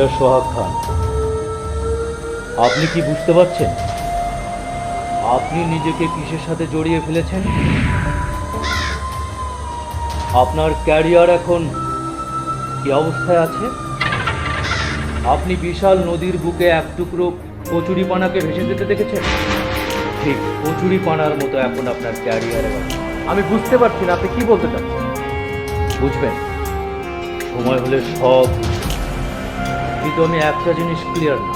Mister সোহাগ খান। আপনি কি বুঝতে পারছেন? আপনি নিজেকে কিসের সাথে জড়িয়ে ফেলেছেন? আপনার ক্যারিয়ার এখন কি অবস্থায় আছে? আপনি বিশাল নদীর বুকে এক টুকরো কচুরিপানাকে ভেসে যেতে দেখেছেন? ঠিক, কচুরিপানার মতো এখন আপনার ক্যারিয়ার আমি বুঝতে পারছি না, আপনি কি বলতে চাচ্ছেন? বুঝবেন। সময় হলে সব। কিন্তু আমি একটা জিনিস ক্লিয়ার না।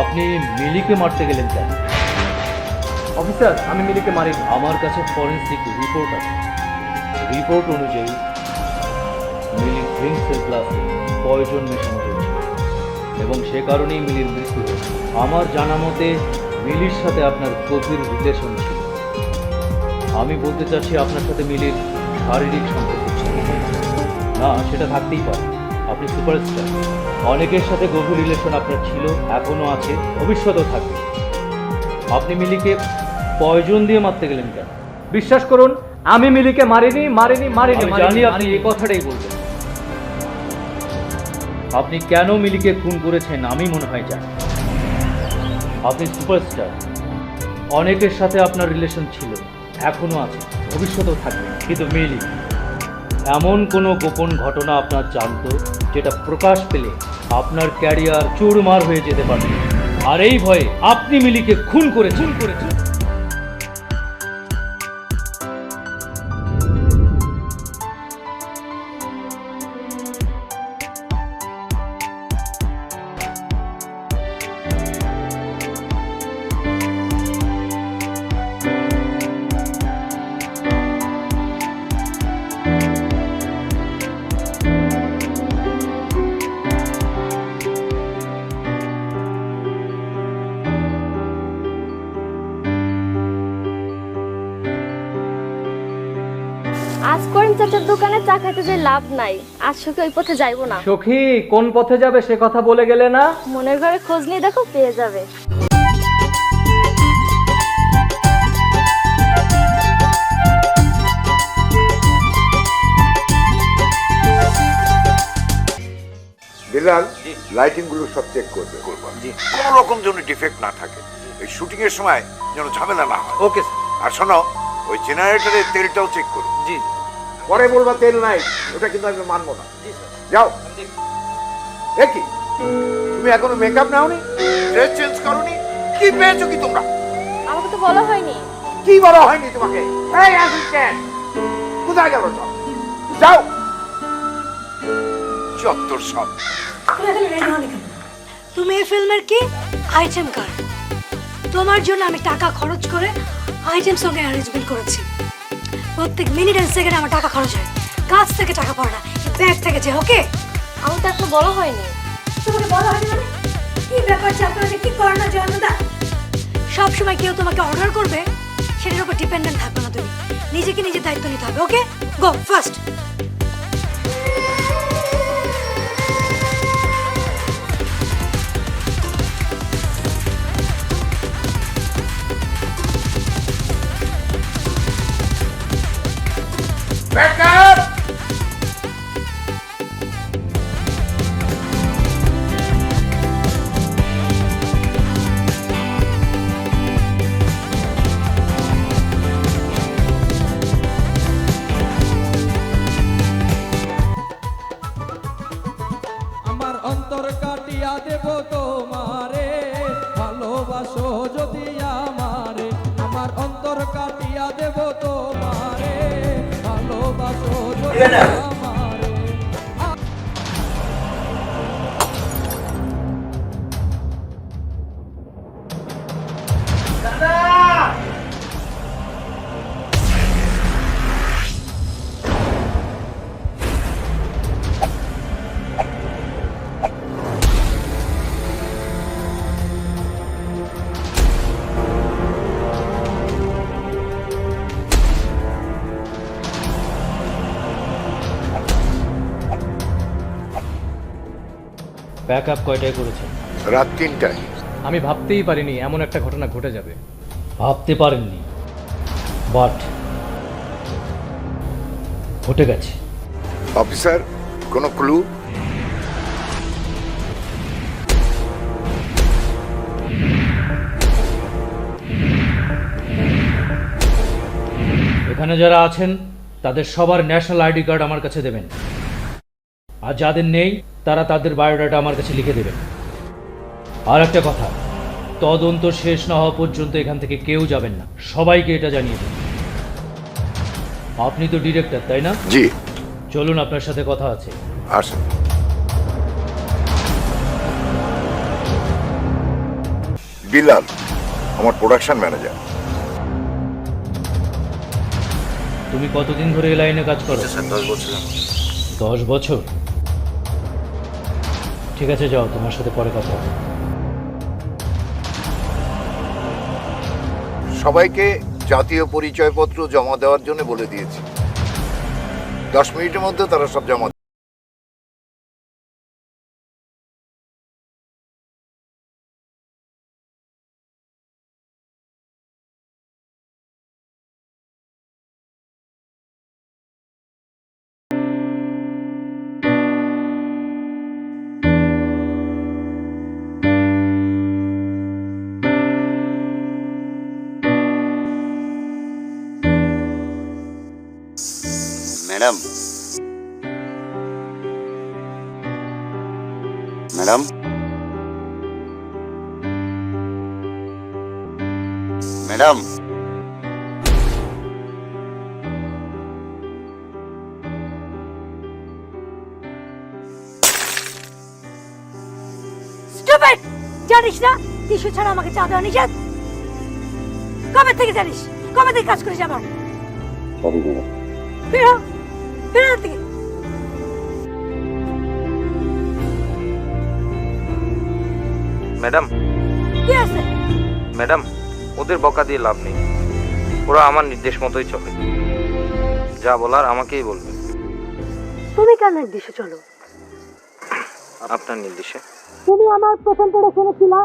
আপনি মিলিকে মারতে গেলেন কেন? অফিসার আমি মিলিকে মারি আমার কাছে ফরেন্সিক রিপোর্ট আছে। রিপোর্ট অনুযায়ী মিলি ড্রিঙ্কসের গ্লাসে পয়জন মেশানো হয়েছে। এবং সে কারণেই মিলির মৃত্যু আমার জানা মতে মিলির সাথে আপনার গভীর রিলেশন ছিল। আমি বলতে চাচ্ছি আপনার সাথে মিলির শারীরিক সম্পর্ক ছিল। না সেটা থাকতেই পারে। আপনি সুপারস্টার। অনেকের সাথে গভীর রিলেশন আপনার ছিল এখনও আছে ভবিষ্যতেও থাকবে। আপনি মিলিকে পয়জন দিয়ে মারতে গেলেন কেন? বিশ্বাস করুন আমি মিলিকে মারিনি মারিনি মারিনি। আমি জানি আপনি এই কথাটাই বলবেন। আপনি কেন মিলিকে খুন করেছেন আমি মনে হয় জানি। আপনি সুপারস্টার। অনেকের সাথে আপনার রিলেশন ছিল এখনও আছে ভবিষ্যতেও থাকবে। কিন্তু মিলি এমন কোনো গোপন ঘটনা আপনার জানত যেটা প্রকাশ পেলে আপনার ক্যারিয়ার চুরমার হয়ে যেতে পারে আর এই ভয়ে আপনি মিলিকে খুন করে খুন করে আজ নাই। আজ সকে ওই পথে যাইবো না। সখী কোন পথে যাবে সে কথা বলে গেলে না? মনের ঘরে খোঁজ নিয়ে দেখো পেয়ে যাবে। বিলাল লাইটিংগুলো সব চেক করবে কোনো রকম যেন ডিফেক্ট না থাকে। এই শুটিং এর সময় যেন ঝামেলা না হয়। ওকে আর শোনো ওই জেনারেটরের তেলটাও চেক করো। জি। পরে বলবা তেল নাই ওটা কিন্তু আমি মানবো না। যাও। দেখি। তুমি এখনও মেকআপ নাওনি? ড্রেস চেঞ্জ করনি? কি পেয়েছ কি তোমরা? আমাকে তো বলা হয়নি। কি বলা হয়নি তোমাকে? এই অ্যাসিস্ট্যান্ট কোথায় গেল সব? যাও। চত্বর সব। তুমি এই ফিল্মের কি? আইটেম কার তোমার জন্য আমি টাকা খরচ করে আইটেম সঙ্গে অ্যারেঞ্জমেন্ট করেছি। প্রত্যেক মিনিট এন্ড সেকেন্ড আমার টাকা খরচ হয়। কাজ থেকে টাকা পড়ে না। ব্যাগ থেকে যে ওকে আমি তো এখনও বলা হয়নি তোমাকে বলা হয়নি মানে? কি ব্যাপার আপনারা কি করে না সব সময় কেউ তোমাকে অর্ডার করবে সেটার উপর ডিপেন্ডেন্ট থাকবে না তুমি। নিজেকে নিজের দায়িত্ব নিতে হবে ওকে গো ফার্স্ট দেব তোমারে ভালোবাসো যদি আমার অন্তর কাটিয়া দেব তোমারে। ভালোবাসো ব্যাক আপ কয়টায় করেছেন? রাত তিনটায়। আমি ভাবতেই পারিনি এমন একটা ঘটনা ঘটে যাবে। ভাবতে পারেননি বাট ঘটে গেছে। অফিসার কোনো ক্লু? এখানে যারা আছেন তাদের সবার ন্যাশনাল আইডি কার্ড আমার কাছে দেবেন। আর যাদের নেই তারা তাদের বায়োডাটা আমার কাছে লিখে দেবেন আর একটা কথা তদন্ত শেষ না হওয়া পর্যন্ত এখান থেকে কেউ যাবেন না। সবাইকে এটা জানিয়ে দিন। আপনি তো ডিরেক্টর তাই না? জি। চলুন আপনার সাথে কথা আছে। আসেন। বিলাল আমার প্রোডাকশন ম্যানেজার তুমি কতদিন ধরে এই লাইনে কাজ করো? দশ বছর। দশ বছর? ঠিক আছে, যাও, তোমার সাথে পরে কথা সবাইকে জাতীয় পরিচয়পত্র জমা দেওয়ার জন্য বলে দিয়েছি। দশ মিনিটের মধ্যে তারা সব জমা ম্যাডাম। স্টুপিড জানিস না টিস্যু ছাড়া আমাকে চা দেওয়া নিষেধ? কবে থেকে জানিস? কবে থেকে কাজ করিস আমার থেকে। ম্যাডাম। কি আছে? ম্যাডাম ওদের বকা দিয়ে লাভ নেই। ওরা আমার নির্দেশ মতোই চলে। যা বলার আমাকেই বলবে। তুমি কেন নির্দেশে চলো? আপনার নির্দেশে। তুমি আমার প্রথম প্রোডাকশনে ছিলা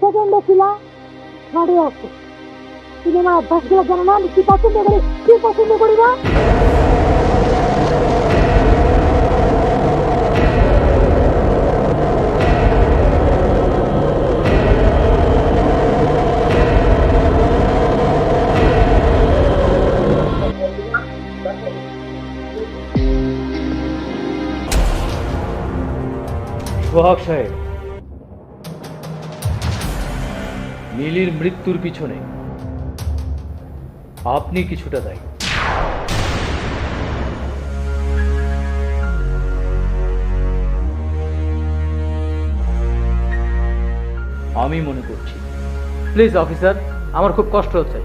সেকেন্ডে ছিলা থার্ডে আসছো তুমি আমার অভ্যাসগুলো জানো না আমি কি পছন্দ করি কি পছন্দ করি না? সোহাগ সাহেব। মিলির মৃত্যুর পিছনে আপনি কিছুটা দায়ী। আমি মনে করছি। প্লিজ, অফিসার, আমার খুব কষ্ট হচ্ছে।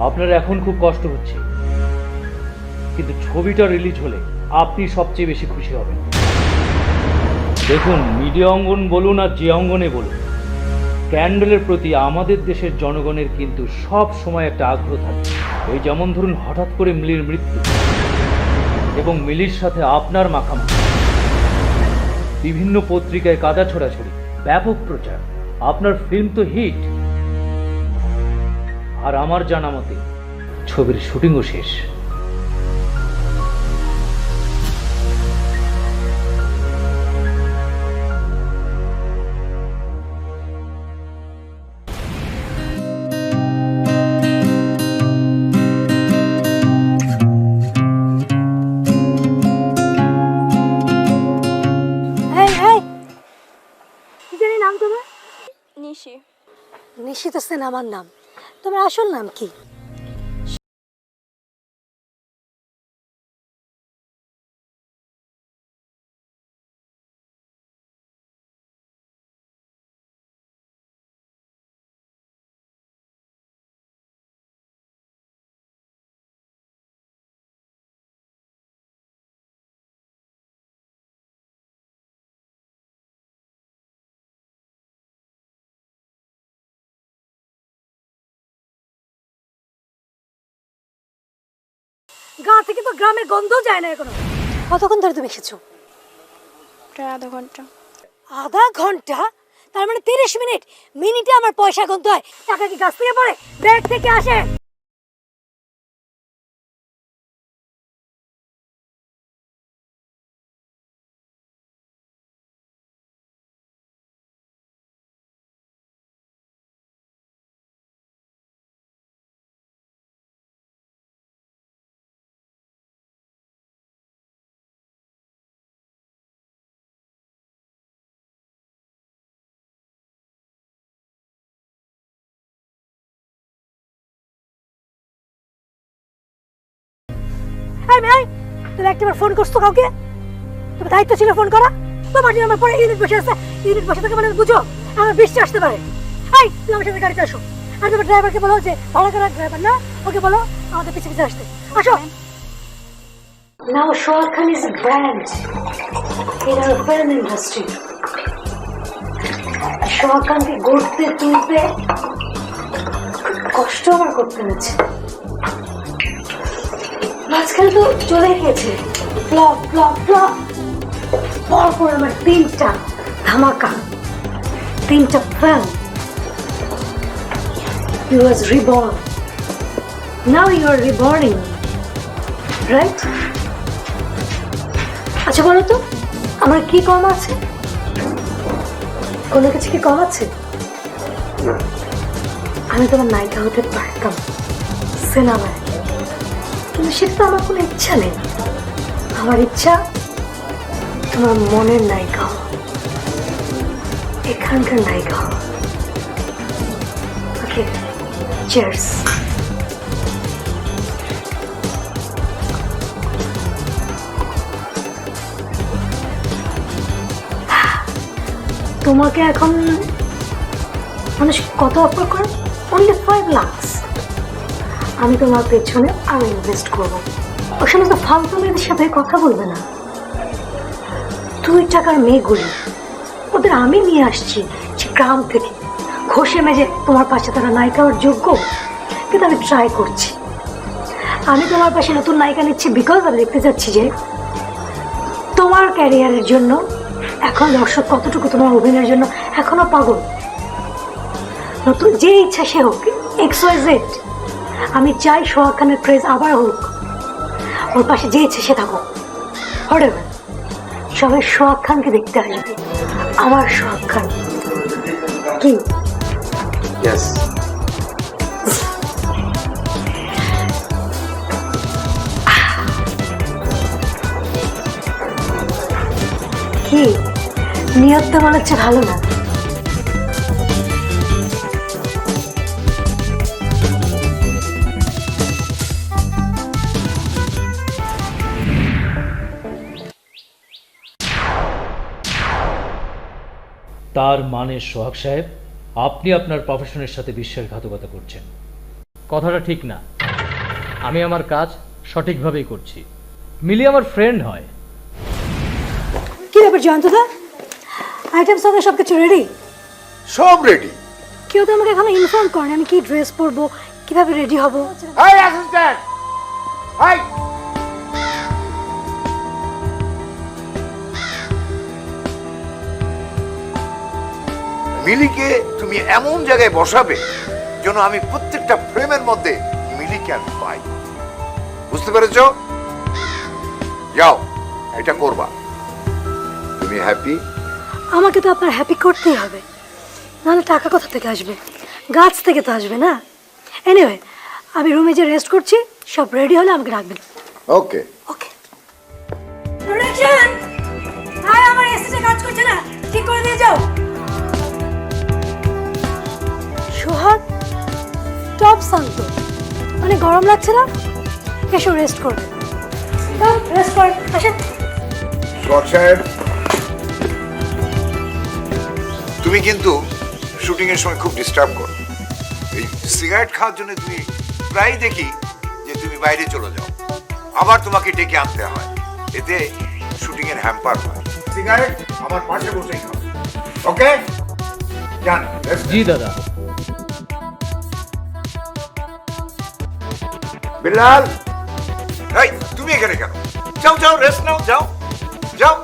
আপনার এখন খুব কষ্ট হচ্ছে। কিন্তু ছবিটা রিলিজ হলে আপনি সবচেয়ে বেশি খুশি হবেন। দেখুন, মিডিয়া অঙ্গন বলুন আর যে অঙ্গনে বলুন, ক্যান্ডেলের প্রতি আমাদের দেশের জনগণের কিন্তু সব সময় একটা আগ্রহ থাকে। ওই যেমন ধরুন, হঠাৎ করে মিলির মৃত্যু এবং মিলির সাথে আপনার মাখামাখি, বিভিন্ন পত্রিকায় কাদা ছোড়াছড়ি, ব্যাপক প্রচার, আপনার ফিল্ম তো হিট আর আমার জানা মতে ছবির শুটিংও শেষ। আমার নাম। তোমার আসল নাম কি? গা থেকে তো গ্রামের গন্ধ যায় না এখনও। কতক্ষণ ধরে তুমি এসেছ? প্রায় আধা ঘণ্টা। আধা ঘণ্টা? তার মানে তিরিশ মিনিট। মিনিটে আমার পয়সা গন্ধ হয়। টাকা কি গাছ থেকে পড়ে? ব্যাগ থেকে আসে? এই মেয়ে তুমি একটাবার ফোন করছ কাউকে? তোমার দায়িত্ব ছিল ফোন করা। তোমার জন্য আমার পরে ইউনিট বসে আছে। ইউনিট বসে থেকে মানে বুঝো, আমার বৃষ্টি আসতে পারে। এই, তুমি আমার সাথে গাড়িতে আসো। আর তোমার ড্রাইভারকে বলো যে ভাড়া করা ড্রাইভার না, ওকে বলো, আমাদের পিছিয়ে পিছিয়ে আসতে। আসো। Now Shah Khan is a brand. In our film industry. খানকে গড়তে কষ্ট আমার করতে হয়েছে মাঝখানে তো চলে গেছে ফ্লপ ফ্লপ ফ্লপ পর পর আমার তিনটা ধামাকা, তিনটা film He was reborn. Now you are reborning. Right? আচ্ছা বলো তো, আমার কি কম আছে কোনো কিছু কি কম আছে আমি তোমার নায়িকা হতে পারতাম, সিনেমায় সেটা তো আমার কোনো ইচ্ছা নেই। আমার ইচ্ছা তোমার মনের নায়িকা এখানকার নায়িকা ওকে চেয়ার্স তোমাকে এখন মানুষ কত অফার করে? অনলি ফাইভ লাখস আমি তোমার পেছনে আরও ইনভেস্ট করব। ওই সমস্ত ফালতু মেয়েদের সাথে কথা বলবে না। দুই টাকার মেয়েগুলি, ওদের আমি নিয়ে আসছি গ্রাম থেকে। ঘষে মেজে তোমার পাশে তারা নায়িকা হওয়ার যোগ্য, কিন্তু আমি ট্রাই করছি। আমি তোমার পাশে নতুন নায়িকা নিচ্ছি বিকজ আমি দেখতে চাচ্ছি যে তোমার ক্যারিয়ারের জন্য এখন দর্শক কতটুকু তোমার অভিনয়ের জন্য এখনও পাগল। নতুন যে ইচ্ছা সে হোক এক্স ওয়াই জেড আমি চাই সোহাগ খানের ক্রেজ আবার হোক। ওর পাশে যে ইচ্ছে সে থাকুক। হরেবে সবাই সোহাগ খানকে দেখতে আসবে। আমার সোহাগ খান। কি? কি? নিয়ত তো মনে হচ্ছে ভালো না। তার মানে সোহাগ সাহেব আপনি আপনার প্রফেশনের সাথে বিশ্বাসঘাতকতা করছেন। কথাটা ঠিক না। আমি আমার কাজ সঠিকভাবেই করছি। মিলি আমার ফ্রেন্ড হয়। কি ব্যাপার জয়ন্তদা? আইটেম সঙ্গে সব কিছু রেডি সব রেডি কেউ তো আমাকে এখনও ইনফর্ম করেনি আমি কি ড্রেস পরবো কীভাবে রেডি হব? হাই অ্যাসিস্ট্যান্ট হাই মিলিকে তুমি এমন জায়গায় বসাবে যেন আমি প্রত্যেকটা ফ্রেমের মধ্যে মিলিকে আমি পাই। বুঝতে পেরেছ? যাও এটা করবা। তুমি হ্যাপি আমাকে তো আপনার হ্যাপি করতেই হবে। নাহলে টাকা কোথা থেকে আসবে? গাছ থেকে তো আসবে না। এনিওয়ে আমি রুমে যে রেস্ট করছি সব রেডি হলে আমাকে রাখবেন। ওকে ওকে প্রোডাকশন আমার এসিতে কাজ করছে না। ঠিক করে দিয়ে যাও। সোহাগ টপ শান্ত। মানে গরম লাগছে না? এসো রেস্ট করবে রেস্ট কর আসেন। সোহাগ সাহেব তুমি কিন্তু শুটিং এর সময় খুব ডিস্টার্ব করো। এই সিগারেট খাওয়ার জন্য তুমি প্রায় দেখি যে তুমি বাইরে চলে যাও। আবার তোমাকে ডেকে আনতে হয়। এতে শুটিং এর হ্যাম্পার হয়। সিগারেট আমার পাশে বসেই খাও। ওকে জান জি দাদা। বিলাল। এই তুমি এখানে কেন? যাও যাও রেস্ট নাও যাও। যাও।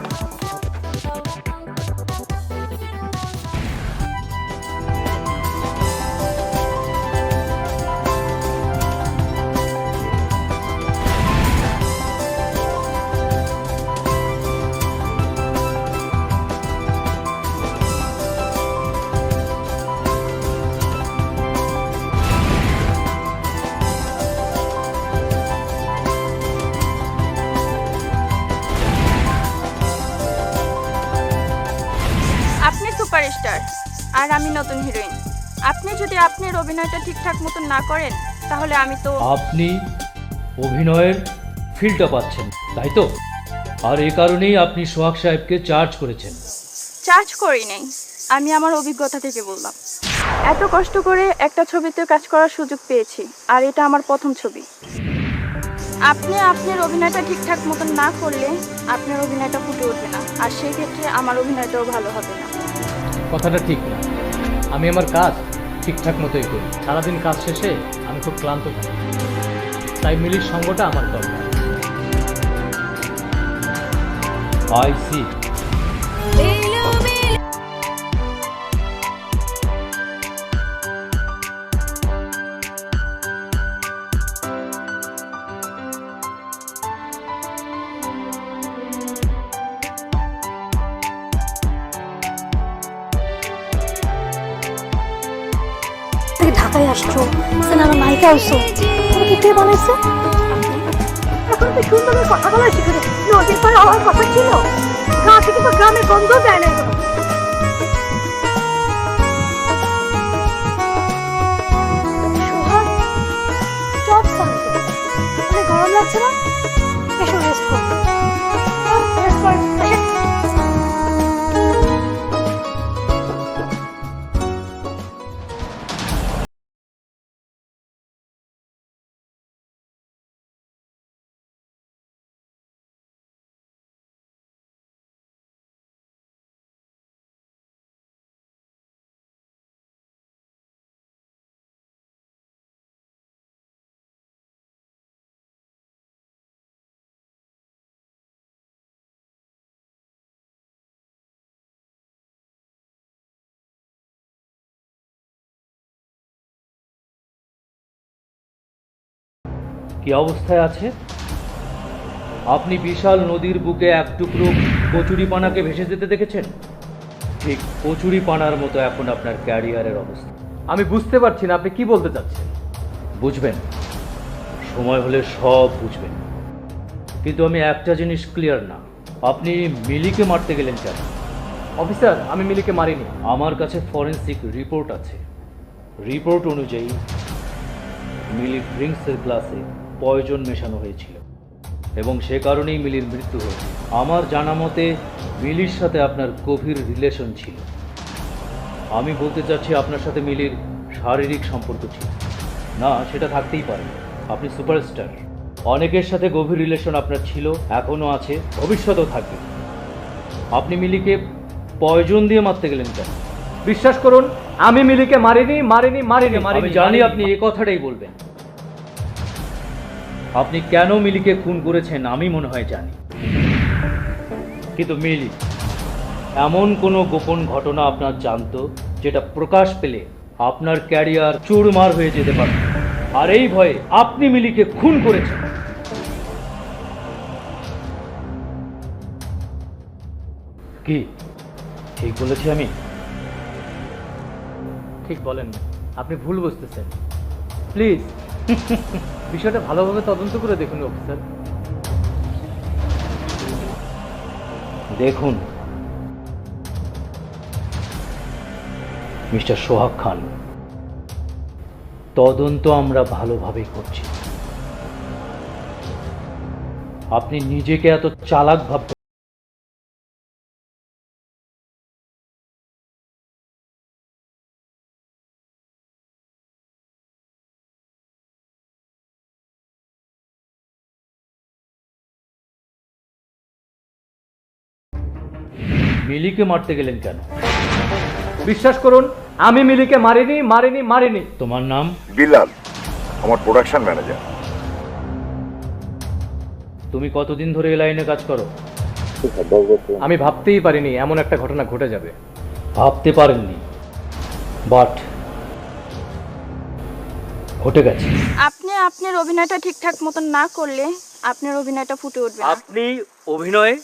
সুপারস্টার আর আমি নতুন হিরোইন। আপনি যদি আপনার অভিনয়টা ঠিকঠাক মতন না করেন তাহলে আমি তো আপনি অভিনয়ের ফিলটা পাচ্ছেন তাই তো? আর এই কারণেই আপনি সোহাগ সাহেবকে চার্জ করেছেন। চার্জ করি নাই। আমি আমার অভিজ্ঞতা থেকে বললাম। এত কষ্ট করে একটা ছবিতে কাজ করার সুযোগ পেয়েছি আর এটা আমার প্রথম ছবি। আপনি আপনার অভিনয়টা ঠিকঠাক মতন না করলে আপনার অভিনয়টা ফুটে উঠবে না আর সেই ক্ষেত্রে আমার অভিনয়টাও ভালো হবে না। কথাটা ঠিক না। আমি আমার কাজ ঠিকঠাক মতোই করি। সারাদিন কাজ শেষে আমি খুব ক্লান্ত থাকি। তাই মিলির সঙ্গটা আমার দরকার। আই সি আসছো সিনেমা নায়িকা হইছো তুমি কি কে বানাইছে? এখন তো সুন্দর কথা বলা শিখে নদীর পাড়ে হওয়ার কথা ছিল। গা থেকে তো গ্রামে গন্ধ দেয় না গরম লাগছে না? এসো রেস্ট করো। কি অবস্থায় আছে? আপনি বিশাল নদীর বুকে এক টুকরো কচুরি পানাকে ভেসে যেতে দেখেছেন? ঠিক কচুরি পানার মতো এখন আপনার ক্যারিয়ারের অবস্থা। আমি বুঝতে পারছি না আপনি কি বলতে চাচ্ছেন? বুঝবেন। সময় হলে সব বুঝবেন। কিন্তু আমি একটা জিনিস ক্লিয়ার না। আপনি মিলিকে মারতে গেলেন কেন? অফিসার আমি মিলিকে মারিনি। আমার কাছে ফরেন্সিক রিপোর্ট আছে। রিপোর্ট অনুযায়ী মিলি ড্রিঙ্কসের গ্লাসে পয়জন মেশানো হয়েছিল। এবং সে কারণেই মিলির মৃত্যু হয়েছে আমার জানা মতে মিলির সাথে আপনার গভীর রিলেশন ছিল। আমি বলতে চাচ্ছি আপনার সাথে মিলির শারীরিক সম্পর্ক ছিল। না সেটা থাকতেই পারে। আপনি সুপারস্টার অনেকের সাথে গভীর রিলেশন আপনার ছিল এখনও আছে ভবিষ্যতেও থাকবে। আপনি মিলিকে পয়জন দিয়ে মারতে গেলেন কেন? বিশ্বাস করুন আমি মিলিকে মারিনি মারিনি মারিনি আমি মারিনি। জানি আপনি এই কথাটাই বলবেন। আপনি কেন মিলিকে খুন করেছেন আমি মনে হয় জানি। কিন্তু মিলি, এমন কোনো গোপন ঘটনা আপনার জানতো যেটা প্রকাশ পেলে আপনার ক্যারিয়ার চুরমার হয়ে যেতে পারে আর এই ভয়ে আপনি মিলিকে খুন করেছেন। কি? ঠিক বলেছি আমি? ঠিক বলেন। আপনি ভুল বুঝতেছেন। প্লিজ। বিষয়টা ভালোভাবে তদন্ত করে দেখুন, অফিসার। দেখুন। মিস্টার সোহাগ খান, তদন্ত আমরা ভালোভাবেই করছি। আপনি নিজেকে এত চালাক ভাবতে মিলিকে মারতে গেলেন কেন? বিশ্বাস করুন আমি মিলিকে মারিনি মারিনি মারিনি। তোমার নাম? বিলাল আমার প্রোডাকশন ম্যানেজার তুমি কতদিন ধরে এই লাইনে কাজ করো? আমি ভাবতেই পারিনি এমন একটা ঘটনা ঘটে যাবে। ভাবতে পারেননি বাট ঘটে গেছে। আপনি আপনার অভিনয়টা ঠিকঠাক মতন না করলে আপনার অভিনয়টা ফুটে উঠবে আপনি অভিনয়ে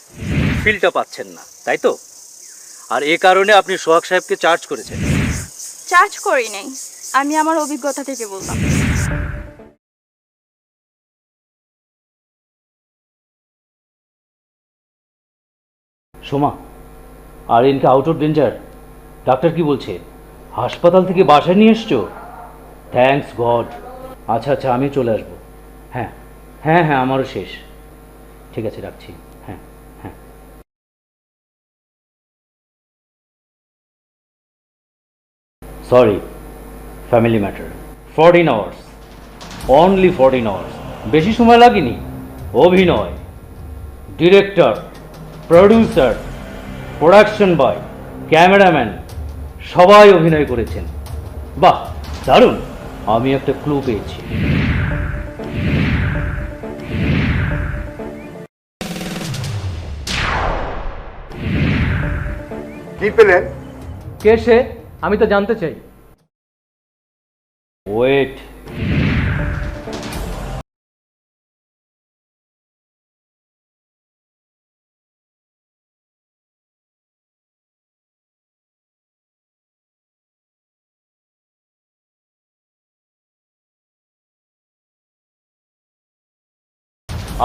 ফিলটা পাচ্ছেন না তাই তো? আর এ কারণে আপনি সোহাগ সাহেবকে চার্জ করেছেন। চার্জ করি নাই। আমি আমার অভিজ্ঞতা থেকে বললাম। সোমা আর ইনকে আউট অফ ডেঞ্জার ডাক্তার কি বলছে? হাসপাতাল থেকে বাসায় নিয়ে এসছো? থ্যাঙ্কস গড আচ্ছা আচ্ছা আমি চলে আসব। হ্যাঁ হ্যাঁ হ্যাঁ আমারও শেষ। ঠিক আছে রাখছি। Sorry family matter fourteen hours only fourteen hours বেশি সময় লাগেনি? অভিনয়. Director producer production boy cameraman সবাই অভিনয় করেছেন। বাহ দারুণ! আমি একটা ক্লু পেয়েছি। কি পেলেন? কে সে? আমি তো জানতে চাই। ওয়েট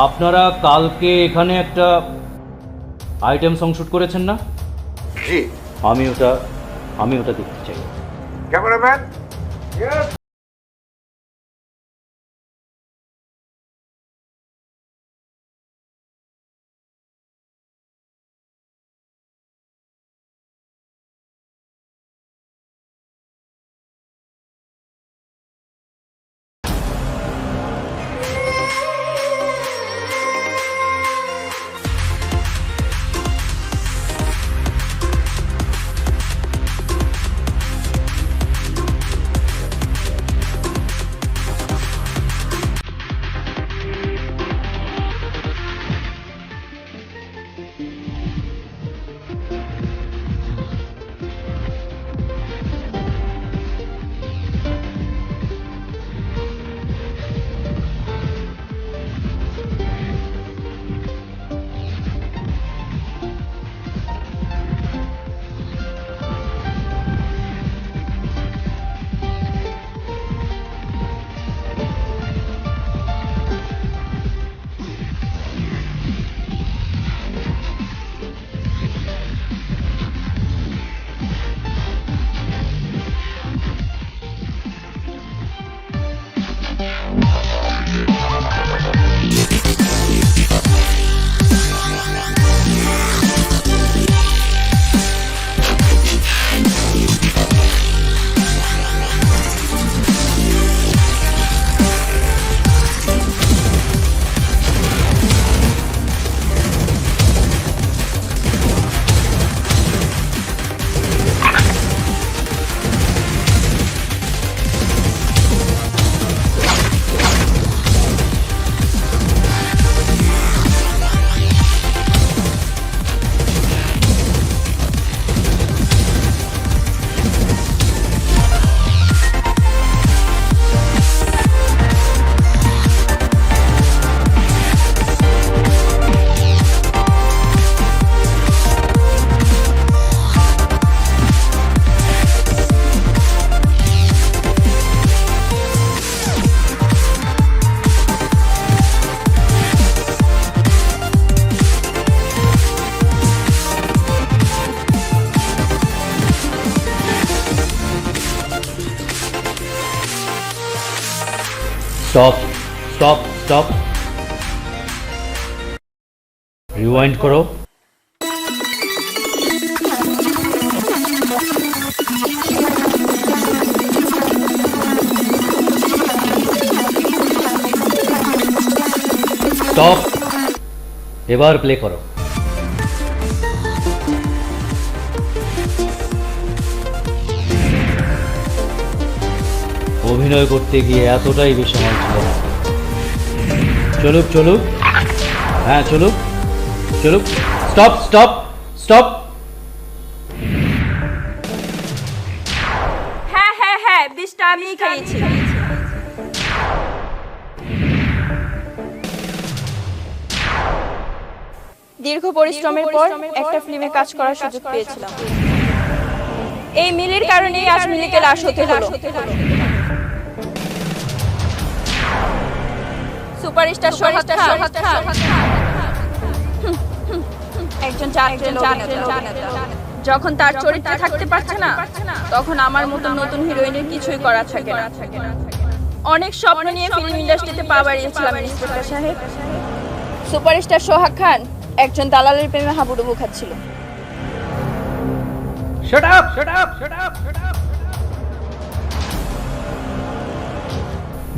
আপনারা কালকে এখানে একটা আইটেম সং শুট করেছেন না? জি। আমি ওটা আমি ওটা দেখতে চাই। Cameraman stop stop stop rewind করো স্টপ এবার প্লে করো অভিনয় করতে গিয়ে এতটাই বেশি আমার ছিল। না চলুক চলুক। হ্যাঁ চলুক। চলুক। Stop stop stop. হ্যাঁ হ্যাঁ হ্যাঁ বিষটা আমিই খেয়েছি। দীর্ঘ পরিশ্রমের পর একটা ফিল্মে কাজ করার সুযোগ পেয়েছিলাম। এই মিলির কারণেই আজ মিলিকে লাশ হতে হলো। সুপারস্টার সোহাগ খান একজন যখন তার চরিত্রে থাকতে পারছে না তখন আমার মতো নতুন হিরোইনের কিছুই করা থাকে না অনেক স্বপ্ন নিয়ে ফিল্ম ইন্ডাস্ট্রিতে পা বাড়িয়েছিলাম ইন্সপেক্টর সাহেব সুপারস্টার সোহাগ খান একজন দালালের প্রেমে হাবুডুবু খাচ্ছিল Shut up! Shut up! Shut up! Shut up!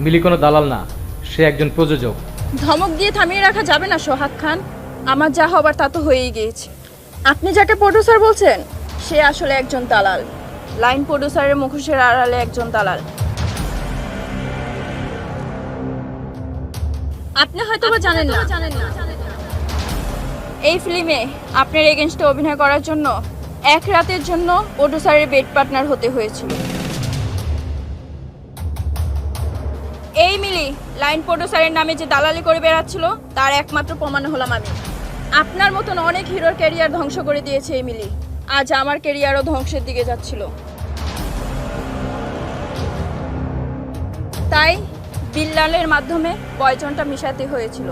মিলি কোনো দালাল না সে একজন প্রযোজক। ধমক দিয়ে থামিয়ে রাখা যাবে না সোহাগ খান। আমার যা হবার তা তো হয়েই গিয়েছে। আপনি যাকে প্রডিউসার বলছেন সে আসলে একজন দালাল। লাইন প্রডিউসারের মুখোশের আড়ালে একজন দালাল। আপনি হয়তো বা জানেন না। জানেন না। এই ফিল্মে আপনার এগেনস্টে অভিনয় করার জন্য এক রাতের জন্য প্রডিউসারের বেড পার্টনার হতে হয়েছিল। এই মিলি লাইন প্রডিউসারের নামে যে দালালি করে বেড়াচ্ছিল, তার একমাত্র প্রমাণ হলাম আমি। আপনার মতন অনেক হিরোর ক্যারিয়ার ধ্বংস করে দিয়েছে এই মিলি আজ আমার ক্যারিয়ারও ধ্বংসের দিকে যাচ্ছিল। তাই বিল্লালের মাধ্যমে পয়জনটা মিশাতে হয়েছিল।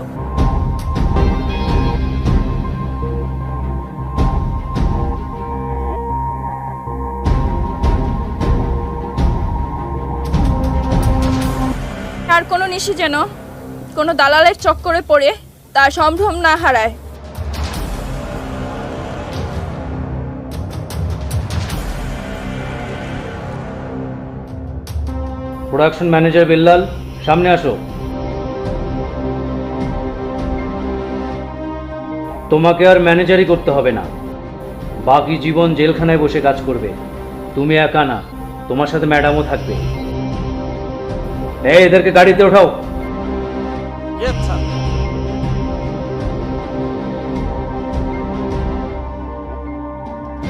আর কোনো নিশি যেন কোনো দালালের চক্করে পড়ে তার সম্ভ্রম না হারায়। প্রোডাকশন ম্যানেজার বিল্লাল সামনে আসো। তোমাকে আর ম্যানেজারই করতে হবে না। বাকি জীবন জেলখানায় বসে কাজ করবে। তুমি একা না, তোমার সাথে ম্যাডামও থাকবে। এই এদেরকে গাড়িতে ওঠাও ইয়েস স্যার